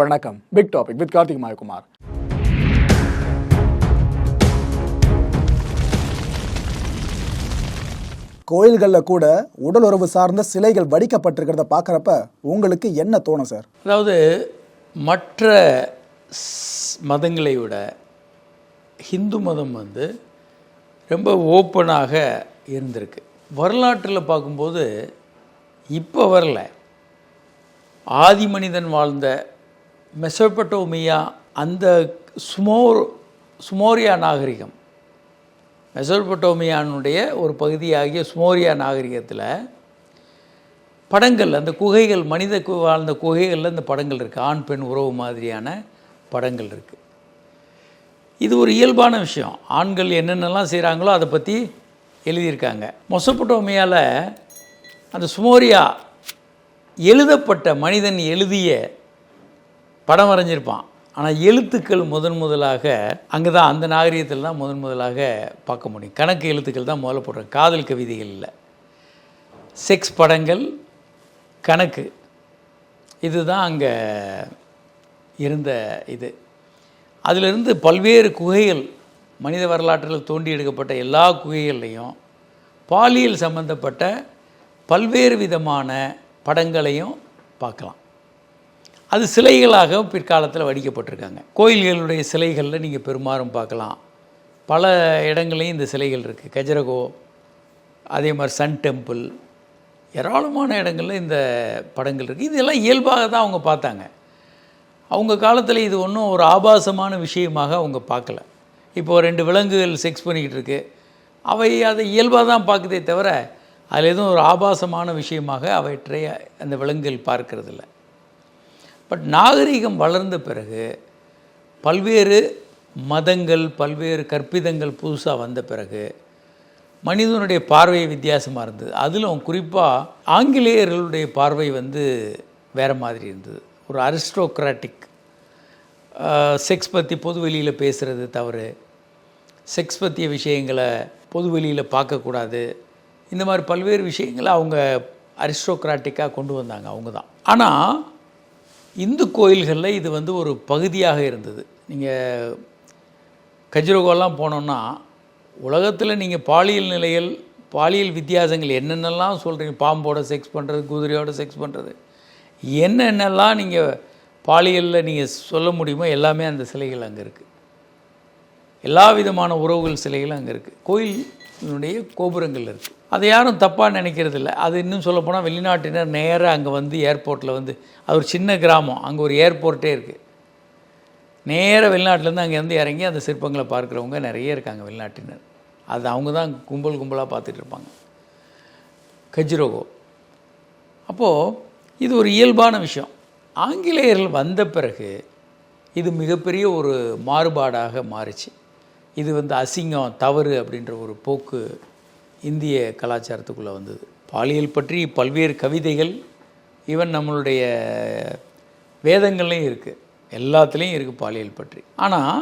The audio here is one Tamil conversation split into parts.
வணக்கம். Big topic with Karthik Mayakumar. கோயில்களில் கூட உடல் உறவு சார்ந்த சிலைகள் வடிக்கப்பட்டிருக்கிறத பார்க்குறப்ப உங்களுக்கு என்ன தோணும் சார்? அதாவது மற்ற மதங்களை விட ஹிந்து மதம் வந்து ரொம்ப ஓப்பனாக இருந்திருக்கு. வரலாற்றில் பார்க்கும்போது இப்போ வரல. ஆதி மனிதன் வாழ்ந்த மெசோபட்டோமியா அந்த சுமோர் சுமோரியா நாகரிகம். மெசோபட்டோமியானுடைய ஒரு பகுதியாகிய சுமோரியா நாகரிகத்தில் படங்கள் அந்த குகைகள் மனித கு- வாழ்ந்த குகைகளில் இந்த படங்கள் இருக்குது ஆண் பெண் உறவு மாதிரியான படங்கள் இருக்குது இது ஒரு இயல்பான விஷயம். ஆண்கள் என்னென்னலாம் செய்கிறாங்களோ அதை பற்றி எழுதியிருக்காங்க. மொசப்பட்டோமியாவில் அந்த சுமோரியா எழுதப்பட்ட மனிதன் எழுதிய படம் வரைஞ்சிருப்பான். ஆனால் எழுத்துக்கள் முதன் முதலாக அங்கே தான் அந்த நாகரிகத்தில் தான் முதன் முதலாக பார்க்க முடியும். கணக்கு எழுத்துக்கள் தான் முதல்ல போடுறேன் காதல் கவிதைகள் இல்லை. செக்ஸ் படங்கள் கணக்கு. இதுதான் அங்கே இருந்த இது. அதிலிருந்து பல்வேறு குகைகள் மனித வரலாற்றில் தோண்டி எடுக்கப்பட்ட எல்லா குகைகள்லையும் பாலியல் சம்பந்தப்பட்ட பல்வேறு விதமான படங்களையும் பார்க்கலாம். அது சிலைகளாக பிற்காலத்தில் வடிக்கப்பட்டிருக்காங்க. கோயில்களுடைய சிலைகளில் நீங்கள் பெருமாறும் பார்க்கலாம். பல இடங்களையும் இந்த சிலைகள் இருக்குது கஜரகோ அதே மாதிரி சன் டெம்பிள் ஏராளமான இடங்களில் இந்த படங்கள் இருக்குது இதெல்லாம் இயல்பாக தான் அவங்க பார்த்தாங்க. அவங்க காலத்தில் இது ஒன்றும் ஒரு ஆபாசமான விஷயமாக அவங்க பார்க்கல. இப்போ ரெண்டு விலங்குகள் செக்ஸ் பண்ணிக்கிட்டு இருக்கு. அவை அதை இயல்பாக தான் பார்க்குதே தவிர அதில் எதுவும் ஒரு ஆபாசமான விஷயமாக அவற்றை அந்த விலங்குகள் பார்க்கறதில்ல. பட் நாகரிகம் வளர்ந்த பிறகு பல்வேறு மதங்கள் பல்வேறு கற்பிதங்கள் புதுசாக வந்த பிறகு மனிதனுடைய பார்வை வித்தியாசமாக இருந்தது. அதிலும் குறிப்பாக ஆங்கிலேயர்களுடைய பார்வை வந்து வேறு மாதிரி இருந்தது. ஒரு அரிஸ்டோக்ராட்டிக் செக்ஸ் பற்றி பொது வெளியில் பேசுகிறது தவறு. செக்ஸ் பற்றிய விஷயங்களை பொது வெளியில் பார்க்கக்கூடாது இந்த மாதிரி பல்வேறு விஷயங்களை அவங்க அரிஸ்டோக்ராட்டிக்காக கொண்டு வந்தாங்க அவங்க தான் ஆனால் இந்து கோயில்களில் இது வந்து ஒரு பகுதியாக இருந்தது. நீங்கள் கஜ்ரோகோலாம் போனோன்னா உலகத்தில் நீங்கள் பாலியல் நிலைகள் பாலியல் வித்தியாசங்கள் என்னென்னலாம் சொல்கிறீங்க பாம்போட செக்ஸ் பண்ணுறது குதிரையோட செக்ஸ் பண்ணுறது என்னென்னலாம் நீங்கள் பாலியலில் நீங்கள் சொல்ல முடியுமோ எல்லாமே அந்த சிலைகள் அங்கே இருக்குது எல்லா விதமான உறவுகள் சிலைகளும் அங்கே இருக்குது கோயில் இதனுடைய கோபுரங்கள் இருக்குது அதை யாரும் தப்பாக நினைக்கிறது இல்லை அது இன்னும் சொல்லப்போனால் வெளிநாட்டினர் நேராக அங்கே வந்து ஏர்போர்ட்டில் வந்து அது ஒரு சின்ன கிராமம் அங்கே ஒரு ஏர்போர்ட்டே இருக்குது நேராக வெளிநாட்டிலேருந்து அங்கே வந்து இறங்கி அந்த சிற்பங்களை பார்க்குறவங்க நிறைய இருக்காங்க வெளிநாட்டினர். அது அவங்க தான் கும்பல் கும்பலாக பார்த்துட்டு இருப்பாங்க. கஜ்ரோகோ. அப்போது இது ஒரு இயல்பான விஷயம். ஆங்கிலேயர்கள் வந்த பிறகு இது மிகப்பெரிய ஒரு மாறுபாடாக மாறிச்சு. இது வந்து அசிங்கம் தவறு அப்படின்ற ஒரு போக்கு இந்திய கலாச்சாரத்துக்குள்ளே வந்தது. பாலியல் பற்றி பல்வேறு கவிதைகள் ஈவன் நம்மளுடைய வேதங்கள்லையும் இருக்குது எல்லாத்துலேயும் இருக்குது பாலியல் பற்றி. ஆனால்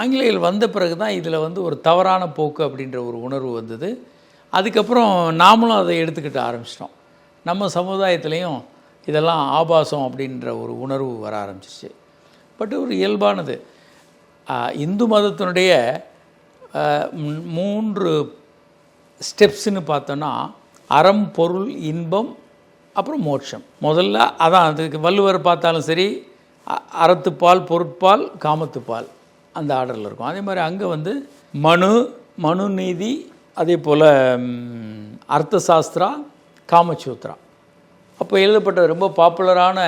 ஆங்கிலேயர்கள் வந்த பிறகு தான் இதில் வந்து ஒரு தவறான போக்கு அப்படின்ற ஒரு உணர்வு வந்தது. அதுக்கப்புறம் நாமளும் அதை எடுத்துக்கிட்டு ஆரம்பிச்சிட்டோம். நம்ம சமுதாயத்துலேயும் இதெல்லாம் ஆபாசம் அப்படின்ற ஒரு உணர்வு வர ஆரம்பிச்சிச்சு பட் ஒரு இயல்பானது. இந்து மதத்தினுடைய மூன்று ஸ்டெப்ஸ்ன்னு பார்த்தோன்னா அறம் பொருள் இன்பம் அப்புறம் மோட்சம். முதல்ல அதான் அதுக்கு வள்ளுவர் பார்த்தாலும் சரி அ- அறத்துப்பால் பொருட்பால் காமத்துப்பால் அந்த ஆர்டரில் இருக்கும். அதே மாதிரி அங்கே வந்து மனு மனு நீதி அதே போல் அர்த்த சாஸ்திரா காமசூத்ரா. அப்போ எழுதப்பட்ட ரொம்ப பாப்புலரான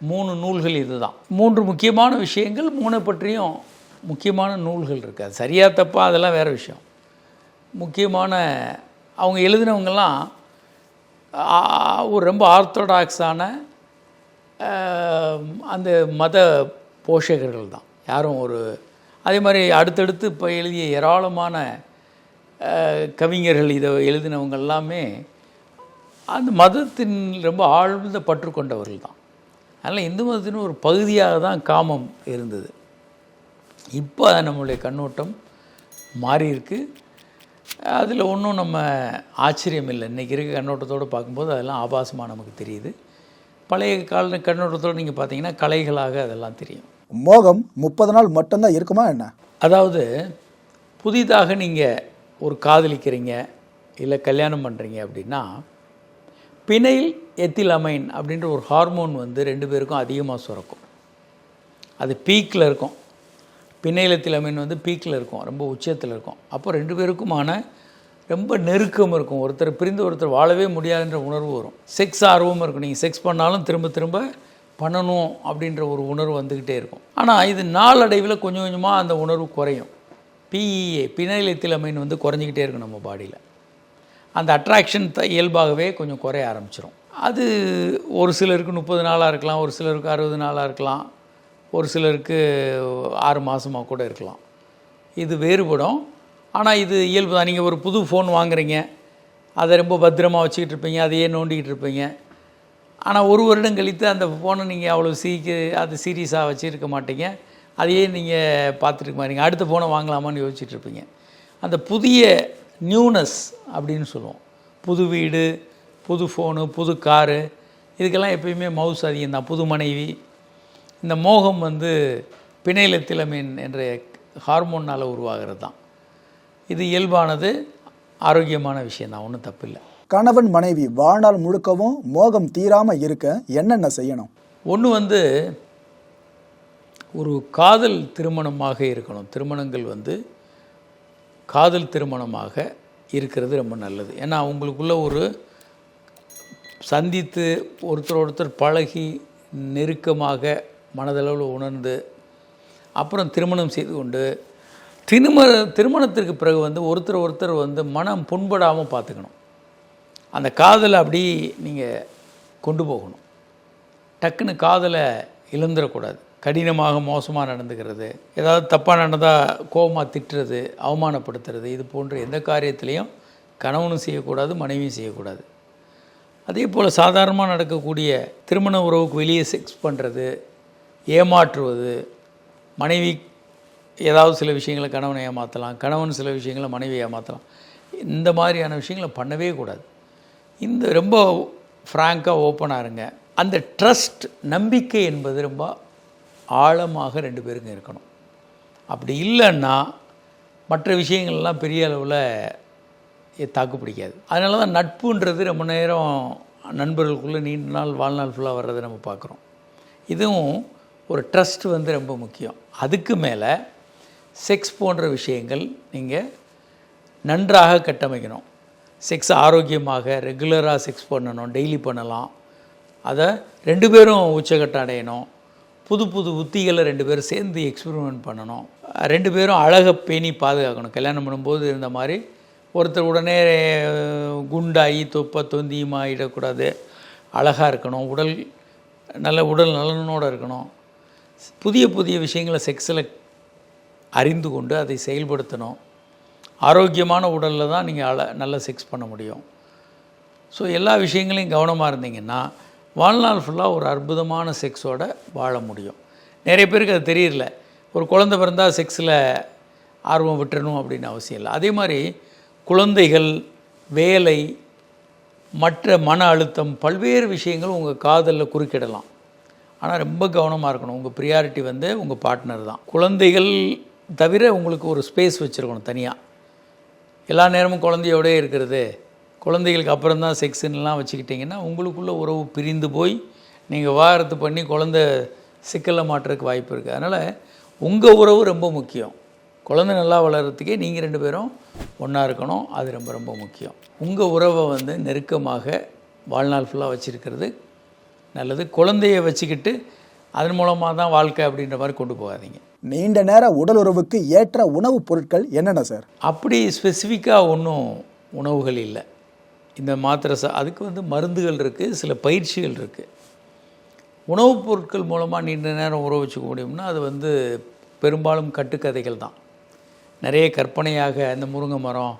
மூணு நூல்கள் இதுதான். மூன்று முக்கியமான விஷயங்கள் மூணை பற்றியும் முக்கியமான நூல்கள் இருக்குது அது சரியாக தப்பா அதெல்லாம் வேறு விஷயம். முக்கியமான அவங்க எழுதினவங்கெல்லாம் ஒரு ரொம்ப ஆர்த்தடாக்ஸான அந்த மத போஷகர்கள் தான். யாரும் ஒரு அதே மாதிரி அடுத்தடுத்து இப்போ எழுதிய ஏராளமான கவிஞர்கள் இதை எழுதினவங்க எல்லாமே அந்த மதத்தின் ரொம்ப ஆழ்ந்த பற்று கொண்டவர்கள் தான். அதனால் இந்து மதத்தின் ஒரு பகுதியாக தான் காமம் இருந்தது. இப்போ நம்மளுடைய கண்ணோட்டம் மாறி அதில் ஒன்றும் நம்ம ஆச்சரியம் இல்லை. இன்றைக்கி இருக்க கண்ணோட்டத்தோடு பார்க்கும்போது அதெல்லாம் ஆபாசமாக நமக்கு தெரியுது. பழைய கால கண்ணோட்டத்தோடு நீங்கள் பார்த்தீங்கன்னா கலைகளாக அதெல்லாம் தெரியும். மோகம் முப்பது நாள் மட்டும்தான் இருக்குமா என்ன? அதாவது புதிதாக நீங்கள் ஒரு காதலிக்கிறீங்க இல்லை கல்யாணம் பண்ணுறீங்க அப்படின்னா பினைல் எத்திலமைன் அப்படின்ற ஒரு ஹார்மோன் வந்து ரெண்டு பேருக்கும் அதிகமாக சுரக்கும். அது பீக்கில் இருக்கும். பினைல் எத்திலமைன் வந்து பீக்கில் இருக்கும் ரொம்ப உச்சத்தில் இருக்கும். அப்போ ரெண்டு பேருக்குமான ரொம்ப நெருக்கம் இருக்கும். ஒருத்தர் பிரிந்து ஒருத்தர் வாழவே முடியாதுன்ற உணர்வு வரும். செக்ஸ் ஆர்வம் இருக்கும். நீங்கள் செக்ஸ் பண்ணாலும் திரும்ப திரும்ப பண்ணணும் அப்படின்ற ஒரு உணர்வு வந்துக்கிட்டே இருக்கும். ஆனால் இது நாளடைவில் கொஞ்சம் கொஞ்சமாக அந்த உணர்வு குறையும். பிஇஏ பினைலத்திலமைன் வந்து குறைஞ்சிக்கிட்டே இருக்கும் நம்ம பாடியில். அந்த அட்ராக்ஷன் த இயல்பாகவே கொஞ்சம் குறைய ஆரம்பிச்சிடும் அது ஒரு சிலருக்கு முப்பது நாளாக இருக்கலாம் ஒரு சிலருக்கு அறுபது நாளாக இருக்கலாம். ஒரு சிலருக்கு ஆறு மாதமாக கூட இருக்கலாம். இது வேறுபடும். ஆனால் இது இயல்பு தான். நீங்கள் ஒரு புது ஃபோன் வாங்குறீங்க. அதை ரொம்ப பத்திரமா வச்சுக்கிட்டு இருப்பீங்க. அதையே நோண்டிக்கிட்டு இருப்பீங்க. ஆனால் ஒரு வருடம் கழித்து அந்த ஃபோனை நீங்கள் அவ்வளோ சீக்க அது சீரியஸாக வச்சுருக்க மாட்டீங்க. அதையே நீங்கள் பார்த்துட்டு மாட்டீங்க அடுத்த ஃபோனை வாங்கலாமான்னு யோசிச்சுட்டு இருப்பீங்க. அந்த புதிய நியூனஸ் அப்படின்னு சொல்லுவோம். புது வீடு புது ஃபோனு புது காரு இதுக்கெல்லாம் எப்பயுமே மவுஸ் அதிகம் தான் புது மனைவி இந்த மோகம் வந்து பிணைலத்திலமின் என்ற ஹார்மோனால் உருவாகிறது தான் இது இயல்பானது ஆரோக்கியமான விஷயம் தான் ஒன்றும் தப்பில்லை. கணவன் மனைவி வாழ்நாள் முழுக்கவும் மோகம் தீராம இருக்க என்னென்ன செய்யணும்? ஒன்று வந்து ஒரு காதல் திருமணமாக இருக்கணும். திருமணங்கள் வந்து காதல் திருமணமாக இருக்கிறது ரொம்ப நல்லது. ஏன்னா உங்களுக்குள்ள ஒரு சந்தித்து ஒருத்தர் ஒருத்தர் பழகி நெருக்கமாக மனதளவில் உணர்ந்து அப்புறம் திருமணம் செய்து கொண்டு திருமண திருமணத்திற்கு பிறகு வந்து ஒருத்தர் ஒருத்தர் வந்து மனம் புண்படாமல் பார்த்துக்கணும். அந்த காதலை அப்படி நீங்கள் கொண்டு போகணும். டக்குன்னு காதலை இழந்துடக்கூடாது. கடினமாக மோசமாக நடந்துக்கிறது. ஏதாவது தப்பாக நடந்தால் கோபமாக திட்டுறது அவமானப்படுத்துறது இது போன்ற எந்த காரியத்திலையும் கணவனும் செய்யக்கூடாது மனைவியும் செய்யக்கூடாது. அதே போல் சாதாரணமாக நடக்கக்கூடிய திருமண உறவுக்கு வெளியே செக்ஸ் பண்ணுறது ஏமாற்றுவது. மனைவி ஏதாவது சில விஷயங்களை கணவனை ஏமாற்றலாம் கணவன் சில விஷயங்களை மனைவி ஏமாற்றலாம் இந்த மாதிரியான விஷயங்களை பண்ணவே கூடாது. இந்த ரொம்ப ஃப்ராங்காக ஓப்பனாக இருங்க. அந்த ட்ரஸ்ட் நம்பிக்கை என்பது ரொம்ப ஆழமாக ரெண்டு பேருங்க இருக்கணும். அப்படி இல்லைன்னா மற்ற விஷயங்கள்லாம் பெரிய அளவில் தாக்கு பிடிக்காது. அதனால தான் நட்புன்றது ரொம்ப நேரம் நண்பர்களுக்குள்ளே நீண்ட நாள் வாழ்நாள் ஃபுல்லாக வர்றதை நம்ம பார்க்குறோம். இதுவும் ஒரு ட்ரஸ்ட் வந்து ரொம்ப முக்கியம். அதுக்கு மேலே செக்ஸ் போன்ற விஷயங்கள் நீங்கள் நன்றாக கட்டமைக்கணும். செக்ஸ் ஆரோக்கியமாக ரெகுலராக செக்ஸ் பண்ணணும் டெய்லி பண்ணலாம். அதை ரெண்டு பேரும் உச்சக்கட்டம் அடையணும். புது புது உத்திகளை ரெண்டு பேரும் சேர்ந்து எக்ஸ்பெரிமெண்ட் பண்ணணும். ரெண்டு பேரும் அழகை பேணி பாதுகாக்கணும். கல்யாணம் பண்ணும்போது இருந்த மாதிரி ஒருத்தர் உடனே குண்டாகி தொப்ப தொந்தியுமாயிடக்கூடாது அழகாக இருக்கணும். உடல் நல்ல உடல் நலனோடு இருக்கணும். புதிய புதிய விஷயங்களை செக்ஸில் அறிந்து கொண்டு அதை செயல்படுத்தணும். ஆரோக்கியமான உடலில் தான் நீங்கள் அழ நல்ல செக்ஸ் பண்ண முடியும். ஸோ எல்லா விஷயங்களையும் கவனமாக இருந்தீங்கன்னா வாழ்நாள் ஃபுல்லாக ஒரு அற்புதமான செக்ஸோடு வாழ முடியும். நிறைய பேருக்கு அது தெரியல. ஒரு குழந்தை பிறந்தால் செக்ஸில் ஆர்வம் விட்டுறணும் அப்படின்னு அவசியம் இல்லை. அதே மாதிரி குழந்தைகள் வேலை மற்ற மன அழுத்தம் பல்வேறு விஷயங்கள் உங்கள் காதலில் குறுக்கிடலாம். ஆனால் ரொம்ப கவனமாக இருக்கணும். உங்கள் ப்ரியாரிட்டி வந்து உங்கள் பார்ட்னர் தான். குழந்தைகள் தவிர உங்களுக்கு ஒரு ஸ்பேஸ் வச்சுருக்கணும் தனியாக எல்லா நேரமும் குழந்தையோடே இருக்கிறது. குழந்தைகளுக்கு அப்புறம் தான் செக்ஸுன்னெலாம் வச்சுக்கிட்டிங்கன்னா உங்களுக்குள்ள உறவு பிரிந்து போய் நீங்கள் வாரத்து பண்ணி குழந்த சிக்கலில் மாட்டுறதுக்கு வாய்ப்பு இருக்குது அதனால் உங்கள் உறவு ரொம்ப முக்கியம். குழந்தை நல்லா வளர்கிறதுக்கே நீங்கள் ரெண்டு பேரும் ஒன்றா இருக்கணும். அது ரொம்ப ரொம்ப முக்கியம். உங்கள் உறவை வந்து நெருக்கமாக வாழ்நாள் ஃபுல்லாக வச்சுருக்கிறது நல்லது. குழந்தைய வச்சுக்கிட்டு அதன் மூலமாக தான் வாழ்க்கை அப்படின்ற மாதிரி கொண்டு போகாதீங்க. நீண்ட நேர உடல் உறவுக்கு ஏற்ற உணவுப் பொருட்கள் என்னென்ன சார்? அப்படி ஸ்பெசிஃபிக்காக ஒன்றும் உணவுகள் இல்லை. இந்த மாத்திரை சா அதுக்கு வந்து மருந்துகள் இருக்குது சில பயிற்சிகள் இருக்குது உணவுப் பொருட்கள் மூலமாக நீண்ட நேரம் உறவு வச்சுக்க முடியும்னா அது வந்து பெரும்பாலும் கட்டுக்கதைகள் தான். நிறைய கற்பனையாக இந்த முருங்கை மரம்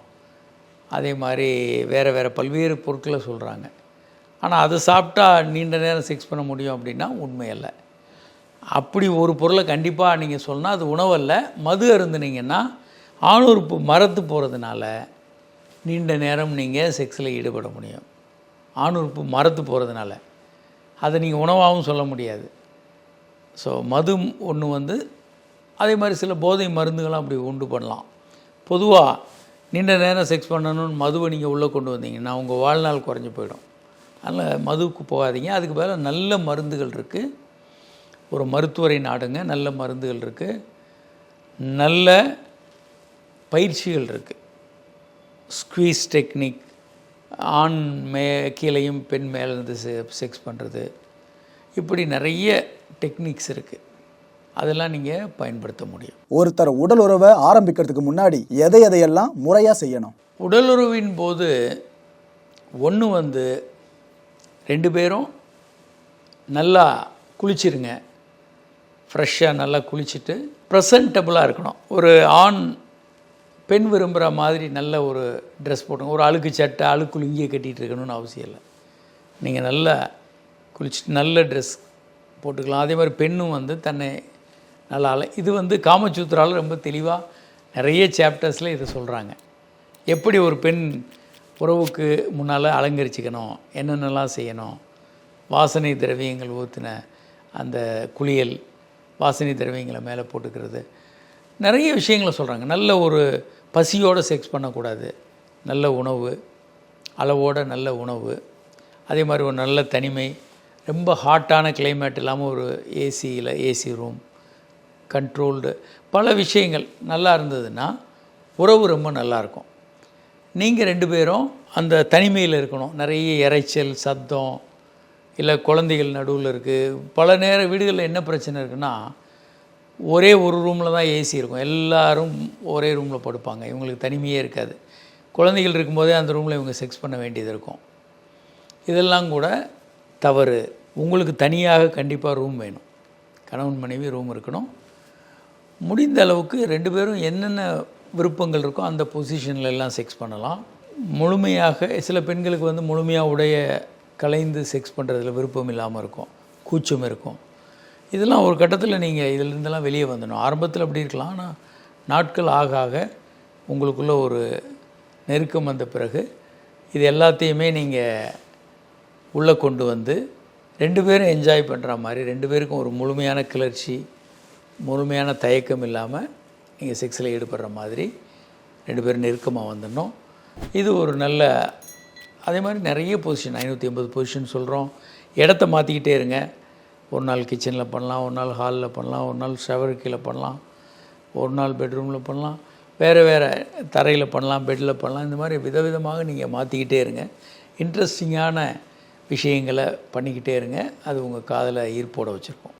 அதே மாதிரி வேறு வேறு பல்வேறு பொருட்களை சொல்கிறாங்க ஆனால் அதை சாப்பிட்டா நீண்ட நேரம் செக்ஸ் பண்ண முடியும் அப்படின்னா உண்மையல்ல. அப்படி ஒரு பொருளை கண்டிப்பாக நீங்கள் சொன்னால் அது உணவல்ல. மது அருந்துனீங்கன்னா ஆணுறுப்பு மரத்து போகிறதுனால நீண்ட நேரம் நீங்கள் செக்ஸில் ஈடுபட முடியும். ஆணுறுப்பு மரத்து போகிறதுனால அதை நீங்கள் உணவாகவும் சொல்ல முடியாது. ஸோ மது ஒன்று வந்து அதே மாதிரி சில போதை மருந்துகளும் அப்படி உண்டு பண்ணலாம். பொதுவாக நீண்ட நேரம் செக்ஸ் பண்ணணும்னு மதுவை நீங்கள் உள்ளே கொண்டு வந்தீங்கன்னா உங்கள் வாழ்நாள் குறைஞ்சி போயிடும். அதனால் மதுவுக்கு போகாதீங்க. அதுக்கு பதிலாக நல்ல மருந்துகள் இருக்குது ஒரு மருத்துவரை நாடுங்க. நல்ல மருந்துகள் இருக்குது நல்ல பயிற்சிகள் இருக்குது ஸ்குவீஸ் டெக்னிக் ஆண் மே கீழையும் பெண் மேலேருந்து செக்ஸ் பண்ணுறது இப்படி நிறைய டெக்னிக்ஸ் இருக்குது அதெல்லாம் நீங்கள் பயன்படுத்த முடியும். ஒருத்தர் உடல் உறவை ஆரம்பிக்கிறதுக்கு முன்னாடி எதை எதையெல்லாம் முறையாக செய்யணும்? உடலுறவின் போது ஒன்று வந்து ரெண்டு பேரும் நல்லா குளிச்சிருங்க. ஃப்ரெஷ்ஷாக நல்லா குளிச்சுட்டு ப்ரெசன்டபுளாக இருக்கணும். ஒரு ஆண் பெண் விரும்புகிற மாதிரி நல்ல ஒரு ட்ரெஸ் போட்டுங்க ஒரு அழுக்கு சட்டை அழுக்கு லுங்கியை கட்டிகிட்டு இருக்கணும்னு அவசியம் இல்லை. நீங்கள் நல்லா குளிச்சுட்டு நல்ல ட்ரெஸ் போட்டுக்கலாம். அதே மாதிரி பெண்ணும் வந்து தன்னை நல்லா அல இது வந்து காமச்சூத்திராவில் ரொம்ப தெளிவாக நிறைய சாப்டர்ஸில் இதை சொல்கிறாங்க எப்படி ஒரு பெண் உறவுக்கு முன்னால் அலங்கரிச்சுக்கணும். என்னென்னலாம் செய்யணும்? வாசனை திரவியங்கள் ஊற்றின அந்த குளியல் வாசனை திரவியங்களை மேலே போட்டுக்கிறது. நிறைய விஷயங்களை சொல்கிறாங்க நல்ல ஒரு பசியோடு செக்ஸ் பண்ணக்கூடாது. நல்ல உணவு அளவோட நல்ல உணவு. அதே மாதிரி ஒரு நல்ல தனிமை ரொம்ப ஹாட்டான கிளைமேட் இல்லாமல் ஒரு ஏசியில் ஏசி ரூம் கண்ட்ரோல்டு பல விஷயங்கள் நல்லா இருந்ததுன்னா உறவு ரொம்ப நல்லாயிருக்கும் நீங்கள் ரெண்டு பேரும் அந்த தனிமையில் இருக்கணும். நிறைய இரைச்சல் சத்தம் இல்லை குழந்தைகள் நடுவில் இருக்குது பல நேர வீடுகளில் என்ன பிரச்சனை இருக்குன்னா ஒரே ஒரு ரூமில் தான் ஏசி இருக்கும். எல்லோரும் ஒரே ரூமில் படுப்பாங்க. இவங்களுக்கு தனிமையே இருக்காது. குழந்தைகள் இருக்கும்போதே அந்த ரூமில் இவங்க செக்ஸ் பண்ண வேண்டியது இருக்கும். இதெல்லாம் கூட தவறு. உங்களுக்கு தனியாக கண்டிப்பாக ரூம் வேணும். கணவன் மனைவி ரூம் இருக்கணும். முடிந்த அளவுக்கு ரெண்டு பேரும் என்னென்ன விருப்பங்கள் இருக்கோ அந்த பொசிஷனில் எல்லாம் செக்ஸ் பண்ணலாம். முழுமையாக சில பெண்களுக்கு வந்து முழுமையாக உடைய கலைந்து செக்ஸ் பண்ணுறதுல விருப்பம் இல்லாமல் இருக்கும் கூச்சம் இருக்கும். இதெல்லாம் ஒரு கட்டத்தில் நீங்கள் இதிலிருந்தெல்லாம் வெளியே வந்துடணும். ஆரம்பத்தில் அப்படி இருக்கலாம் ஆனால் நாட்கள் ஆக ஆக உங்களுக்குள்ள ஒரு நெருக்கம் வந்த பிறகு இது எல்லாத்தையுமே நீங்கள் உள்ளே கொண்டு வந்து ரெண்டு பேரும் என்ஜாய் பண்ணுற மாதிரி ரெண்டு பேருக்கும் ஒரு முழுமையான கிளர்ச்சி முழுமையான தயக்கம் இல்லாமல் நீங்கள் செக்ஸில் ஈடுபடுற மாதிரி ரெண்டு பேரும் நெருக்கமாக வந்துடணும். இது ஒரு நல்ல அதே மாதிரி நிறைய பொசிஷன் ஐநூற்றி ஐம்பது பொசிஷன் சொல்கிறோம் இடத்த மாற்றிக்கிட்டே இருங்க. ஒரு நாள் கிச்சனில் பண்ணலாம் ஒரு நாள் ஹாலில் பண்ணலாம் ஒரு நாள் ஷவர் கீழே பண்ணலாம் ஒரு நாள் பெட்ரூமில் பண்ணலாம் வேறு வேறு தரையில் பண்ணலாம் பெட்டில் பண்ணலாம். இந்த மாதிரி விதவிதமாக நீங்கள் மாற்றிக்கிட்டே இருங்க. இன்ட்ரெஸ்டிங்கான விஷயங்களை பண்ணிக்கிட்டே இருங்க. அது உங்கள் காதில் ஈர்ப்போட வச்சுருக்கோம்